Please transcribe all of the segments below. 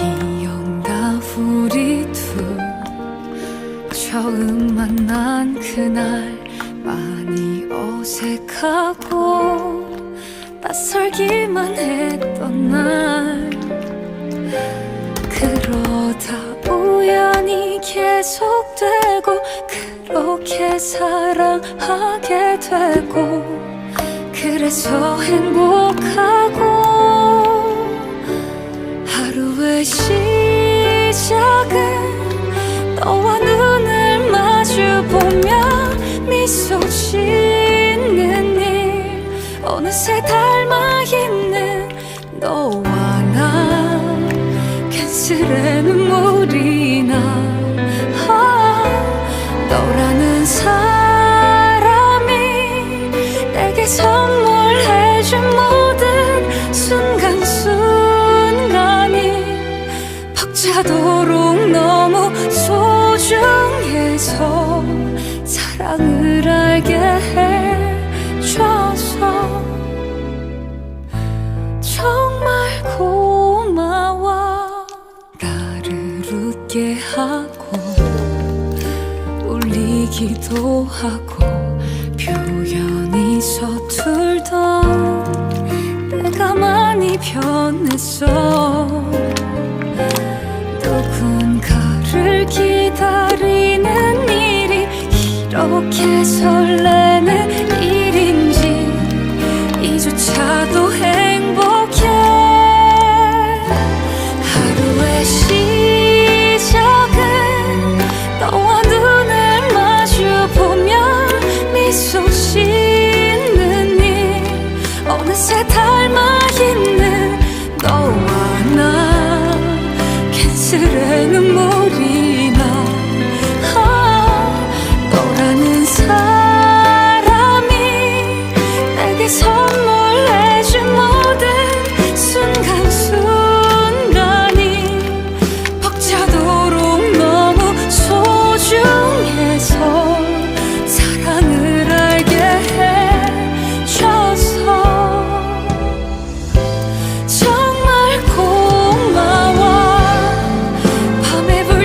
기억나 우리 둘 처음 만난 그날 많이 어색하고 낯설기만 했던 날. 그러다 우연히 계속되고 그렇게 사랑하게 되고 그래서 행복하고 시작은 너와 눈을 마주 보며 미소 짓는 일. 어느새 닮아 있는 너와 나. 괜스레 눈물이 나. 아, 너라는 사람이 내게 선물해준 모 차도록 너무 소중해서 사랑을 알게 해줘서 정말 고마워. 나를 웃게 하고 울리기도 하고 표현이 서툴던 내가 많이 변했어 기다리는 일이 이렇게 설레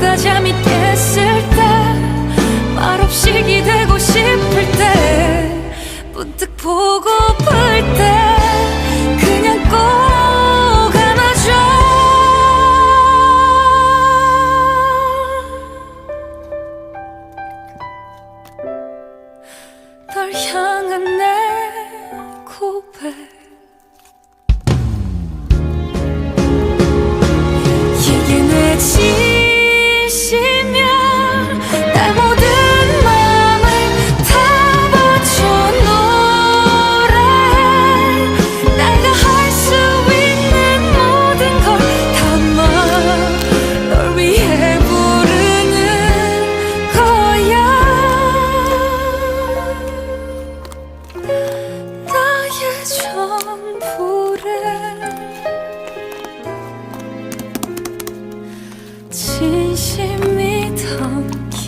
불다 잠이 깼을 때 말없이 기대고 싶을 때 문득 보고플 때 그냥 꼭 안아줘. 널 향한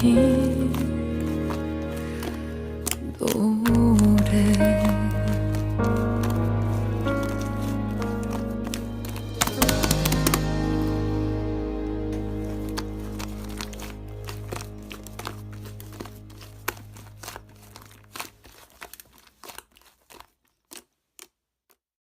听